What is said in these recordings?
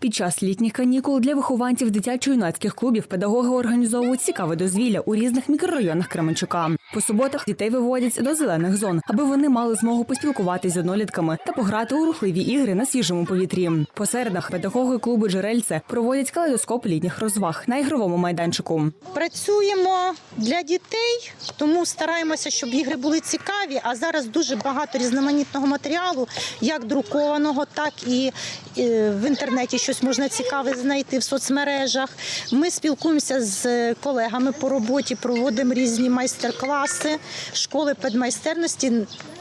Під час літніх канікул для вихованців дитячо-юнацьких клубів педагоги організовують цікаве дозвілля у різних мікрорайонах Кременчука. По суботах дітей виводять до зелених зон, аби вони мали змогу поспілкуватись з однолітками та пограти у рухливі ігри на свіжому повітрі. По середах педагоги клубу Джерельце проводять калейдоскоп літніх розваг на ігровому майданчику. Працюємо для дітей, тому стараємося, щоб ігри були цікаві. А зараз дуже багато різноманітного матеріалу, як друкованого, так і е, в інтернеті щось можна цікаве знайти в соцмережах. Ми спілкуємося з колегами по роботі, проводимо різні майстер-класи, школи педмайстерності,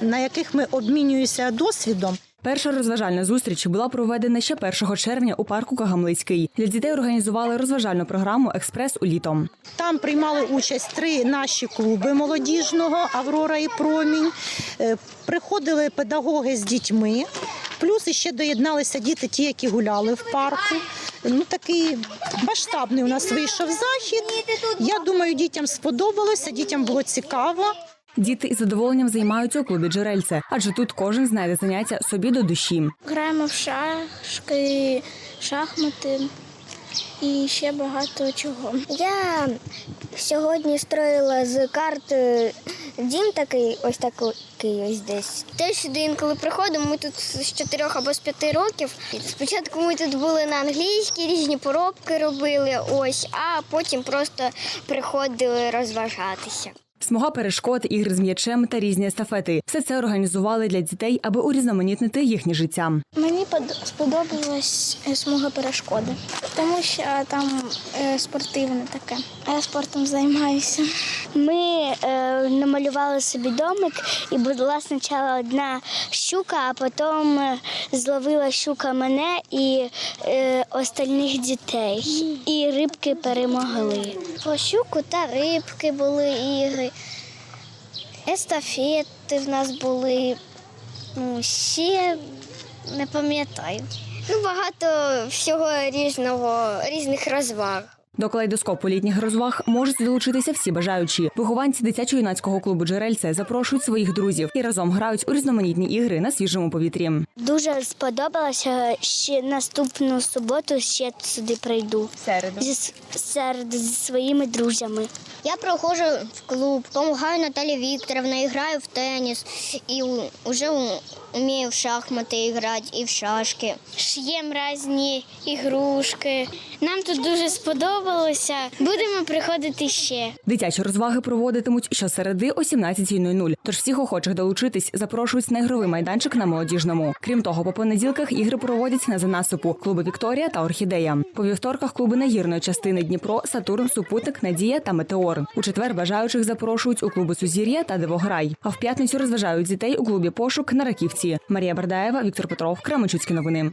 на яких ми обмінюємося досвідом. Перша розважальна зустріч була проведена ще 1 червня у парку Кагамлицький. Для дітей організували розважальну програму Експрес у літом. Там приймали участь три наші клуби молодіжного Аврора і Промінь. Е, Приходили педагоги з дітьми. Плюс іще доєдналися діти, ті, які гуляли в парку. Ну такий масштабний у нас вийшов захід. Я думаю, дітям сподобалося, дітям було цікаво. Діти із задоволенням займаються у клубі Джерельце, адже тут кожен знайде заняття собі до душі. Граємо в шашки, шахмати і ще багато чого. Я сьогодні строїла з карти дім такий, ось такий ось десь. Теж сюди інколи приходимо, ми тут з 4 або з 5 років. Спочатку ми тут були на англійській, різні поробки робили, ось, а потім просто приходили розважатися. Смуга перешкод, ігри з м'ячем та різні естафети. Все це організували для дітей, аби урізноманітнити їхнє життя. Мені под- сподобалась е, смуга перешкоди, тому що там е, спортивне таке. А я спортом займаюся. Ми е, намалювали собі домик, і була спочатку одна щука, а потім е, зловила щука мене і е, остальних дітей. І рибки перемогли. По щуку та рибки були ігри, естафети в нас були. Ну, ще не пам'ятаю. Ну, багато всього різного, різних розваг. До калейдоскопу літніх розваг можуть долучитися всі бажаючі. Вихованці дитячо-юнацького клубу Джерельце запрошують своїх друзів і разом грають у різноманітні ігри на свіжому повітрі. Дуже сподобалося. Ще наступну суботу ще сюди прийду. Середу. Зі, с- серед зі своїми друзями. Я проходжу в клуб, допомагаю Наталі Вікторовна, граю в теніс і вже вмію в шахмати грати і в шашки. Ш'ємо різні ігрушки. Нам тут дуже сподобалося. Будемо приходити ще. Дитячі розваги проводитимуть щосереди о 17.00. Тож всіх охочих долучитись запрошують на ігровий майданчик на молодіжному. Крім того, по понеділках ігри проводять на занасипу клуби Вікторія та Орхідея. По вівторках клуби нагірної частини Дніпро, Сатурн, Супутник, Надія та Метеор. У четвер бажаючих запрошують у клуби Сузір'я та Дивограй. А в п'ятницю розважають дітей у клубі Пошук на Раківці. Марія Бардаєва, Віктор Петров, Кременчуцькі новини.